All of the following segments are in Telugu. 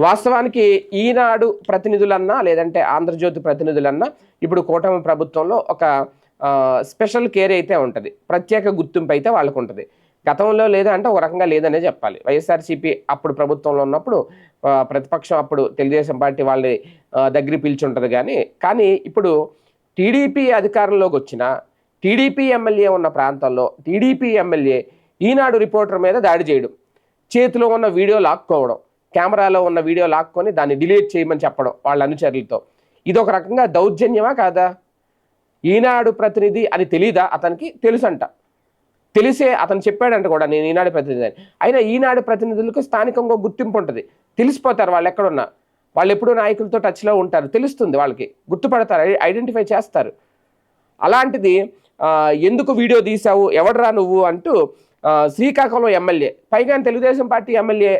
వాస్తవానికి ఈనాడు ప్రతినిధులన్నా లేదంటే ఆంధ్రజ్యోతి ప్రతినిధులన్నా ఇప్పుడు కూటమి ప్రభుత్వంలో ఒక స్పెషల్ కేర్ అయితే ఉంటుంది. ప్రత్యేక గుర్తింపు అయితే వాళ్ళకు ఉంటుంది గతంలో లేదా అంటే ఒక రకంగా లేదనే చెప్పాలి. వైఎస్ఆర్సీపీ అప్పుడు ప్రభుత్వంలో ఉన్నప్పుడు ప్రతిపక్షం అప్పుడు తెలుగుదేశం పార్టీ వాళ్ళని ఆ, దగ్గర పిలిచుంటుంది కానీ కానీ ఇప్పుడు టీడీపీ అధికారంలోకి వచ్చిన టీడీపీ ఎమ్మెల్యే ఉన్న ప్రాంతాల్లో టీడీపీ ఎమ్మెల్యే ఈనాడు రిపోర్టర్ మీద దాడి చేయడం చేతిలో ఉన్న వీడియో లాక్కోవడం కెమెరాలో ఉన్న వీడియో లాక్కొని దాన్ని డిలీట్ చేయమని చెప్పడం వాళ్ళ అనుచరులతో. ఇది ఒక రకంగా దౌర్జన్యమా కాదా? ఈనాడు ప్రతినిధి అని తెలీదా? అతనికి తెలుసంట. తెలిసే అతను చెప్పాడంట కూడా నేను ఈనాడు ప్రతినిధి అని. అయినా ఈనాడు ప్రతినిధులకు స్థానికంగా గుర్తింపు ఉంటుంది. తెలిసిపోతారు వాళ్ళు ఎక్కడున్నా. వాళ్ళు ఎప్పుడూ నాయకులతో టచ్లో ఉంటారు. తెలుస్తుంది వాళ్ళకి. గుర్తుపడతారు. ఐడెంటిఫై చేస్తారు. అలాంటిది ఎందుకు వీడియో తీసావు ఎవడరా నువ్వు? అంటూ శ్రీకాకుళం ఎమ్మెల్యే పైగా తెలుగుదేశం పార్టీ ఎమ్మెల్యే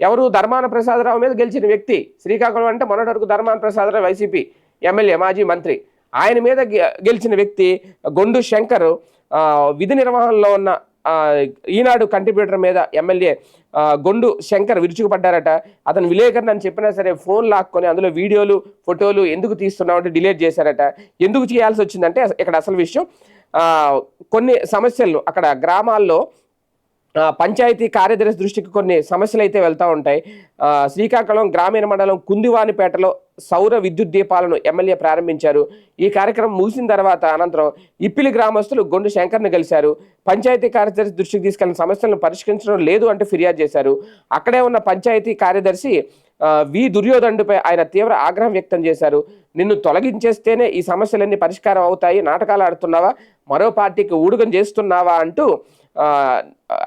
ఎవరు ధర్మాన ప్రసాదరావు మీద గెలిచిన వ్యక్తి? శ్రీకాకుళం అంటే మొన్నటి వరకు ధర్మాన ప్రసాదరావు వైసీపీ ఎమ్మెల్యే మాజీ మంత్రి. ఆయన మీద గె- గెలిచిన వ్యక్తి గొండు శంకర్. విధి నిర్వహణలో ఉన్న ఈనాడు కంట్రిబ్యూటర్ మీద ఎమ్మెల్యే గొండు శంకర్ విరుచుకుపడ్డారట. అతను విలేకరణ అని చెప్పినా సరే ఫోన్ లాక్కొని అందులో వీడియోలు ఫోటోలు ఎందుకు తీస్తున్నామంటే డిలేట్ డిలీట్ చేశారట. ఎందుకు చేయాల్సి వచ్చిందంటే ఇక్కడ అసలు విషయం కొన్ని సమస్యలు అక్కడ గ్రామాల్లో పంచాయతీ కార్యదర్శి దృష్టికి కొన్ని సమస్యలు అయితే వెళ్తూ ఉంటాయి. శ్రీకాకుళం గ్రామీణ మండలం కుందివానిపేటలో సౌర విద్యుత్ దీపాలను ఎమ్మెల్యే ప్రారంభించారు. ఈ కార్యక్రమం ముగిసిన తర్వాత అనంతరం ఇప్పిలి గ్రామస్తులు గొండు శంకర్ని కలిశారు పంచాయతీ కార్యదర్శి దృష్టికి తీసుకెళ్ళిన సమస్యలను పరిష్కరించడం లేదు అంటూ ఫిర్యాదు చేశారు. అక్కడే ఉన్న పంచాయతీ కార్యదర్శి వి దుర్యోధనుడిపై ఆయన తీవ్ర ఆగ్రహం వ్యక్తం చేశారు. నిన్ను తొలగించేస్తేనే ఈ సమస్యలన్నీ పరిష్కారం అవుతాయి. నాటకాలు ఆడుతున్నావా? మరో పార్టీకి ఊడుగం చేస్తున్నావా? అంటూ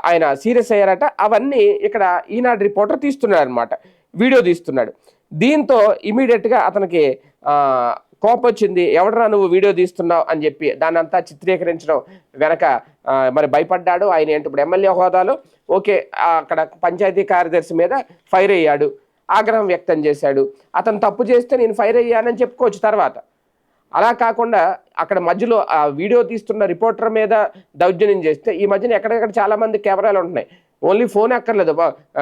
ఆయన సీరియస్ అయ్యారట. అవన్నీ ఇక్కడ ఈనాడు రిపోర్టర్ తీస్తున్నాడు అనమాట వీడియో తీస్తున్నాడు. దీంతో ఇమీడియట్గా అతనికి కోపం వచ్చింది ఎవడరా నువ్వు వీడియో తీస్తున్నావు? అని చెప్పి దాన్ని అంతా చిత్రీకరించడం వెనక మరి భయపడ్డాడు. ఆయన ఏంటి ఇప్పుడు ఎమ్మెల్యే హోదాలో? ఓకే అక్కడ పంచాయతీ కార్యదర్శి మీద ఫైర్ అయ్యాడు. ఆగ్రహం వ్యక్తం చేశాడు. అతను తప్పు చేస్తే నేను ఫైర్ అయ్యానని చెప్పుకోవచ్చు తర్వాత. అలా కాకుండా అక్కడ మధ్యలో ఆ వీడియో తీస్తున్న రిపోర్టర్ మీద దౌర్జన్యం చేస్తే ఈ మధ్యన ఎక్కడెక్కడ చాలా మంది కెమెరాలు ఉంటున్నాయి. Only phone ఎక్కర్లేదు.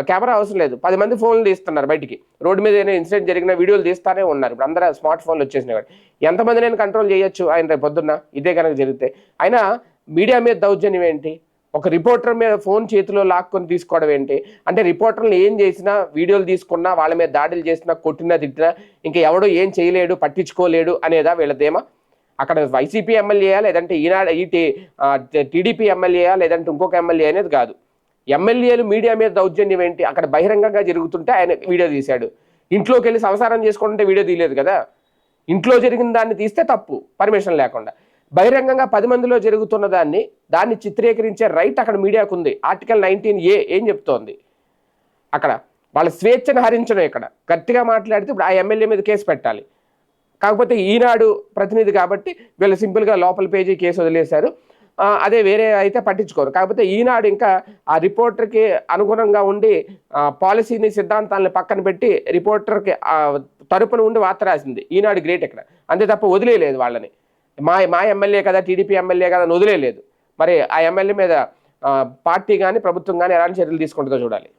కెమెరా అవసరం లేదు. పది మంది ఫోన్లు తీస్తున్నారు బయటికి. రోడ్డు మీద ఏదైనా ఇన్సిడెంట్ జరిగిన వీడియోలు తీస్తానే ఉన్నారు. ఇప్పుడు అందరూ స్మార్ట్ ఫోన్లు వచ్చేసినాయి కాబట్టి. ఎంతమంది నేను కంట్రోల్ చేయొచ్చు ఆయన రేపు పొద్దున్న ఇదే కనుక జరిగితే. అయినా మీడియా మీద దౌర్జన్యం ఏంటి? ఒక రిపోర్టర్ మీద ఫోన్ చేతిలో లాక్కొని తీసుకోవడం ఏంటి? అంటే రిపోర్టర్లు ఏం చేసినా వీడియోలు తీసుకున్నా వాళ్ళ మీద దాడులు చేసినా కొట్టినా తిట్టినా ఇంకా ఎవడో ఏం చేయలేడు పట్టించుకోలేడు అనేదా వీళ్ళదేమా అక్కడ వైసీపీ ఎమ్మెల్యేయా లేదంటే ఈనాడు ఈ టీడీపీ ఎమ్మెల్యేయా లేదంటే ఇంకొక ఎమ్మెల్యే అనేది కాదు. ఎమ్మెల్యేలు మీడియా మీద దౌర్జన్యం ఏంటి? అక్కడ బహిరంగంగా జరుగుతుంటే ఆయన వీడియో తీశాడు. ఇంట్లోకి వెళ్ళి సంసారం చేసుకుంటుంటే వీడియో తీయలేదు కదా? ఇంట్లో జరిగిన దాన్ని తీస్తే తప్పు పర్మిషన్ లేకుండా. బహిరంగంగా పది మందిలో జరుగుతున్న దాన్ని దాన్ని చిత్రీకరించే రైట్ అక్కడ మీడియాకు ఉంది ఆర్టికల్ నైన్టీన్ ఏ ఏం చెప్తోంది? అక్కడ వాళ్ళ స్వేచ్ఛను హరించడం ఇక్కడ గట్టిగా మాట్లాడితే ఇప్పుడు ఆ ఎమ్మెల్యే మీద కేసు పెట్టాలి. కాకపోతే ఈనాడు ప్రతినిధి కాబట్టి వీళ్ళు సింపుల్గా లోపల పేజీ కేసు వదిలేశారు. అదే వేరే అయితే పట్టించుకోరు. కాకపోతే ఈనాడు ఇంకా ఆ రిపోర్టర్కి అనుగుణంగా ఉండి పాలసీని సిద్ధాంతాలను పక్కన పెట్టి రిపోర్టర్కి తరపున ఉండి వార్త రాసింది. ఈనాడు గ్రేట్ ఇక్కడ. అంతే తప్ప వదిలేయలేదు వాళ్ళని. మా మా ఎమ్మెల్యే కదా టీడీపీ ఎమ్మెల్యే కదా అని వదిలేయలేదు. మరి ఆ ఎమ్మెల్యే మీద పార్టీ కానీ ప్రభుత్వం కానీ ఎలాంటి చర్యలు తీసుకుంటుందో చూడాలి.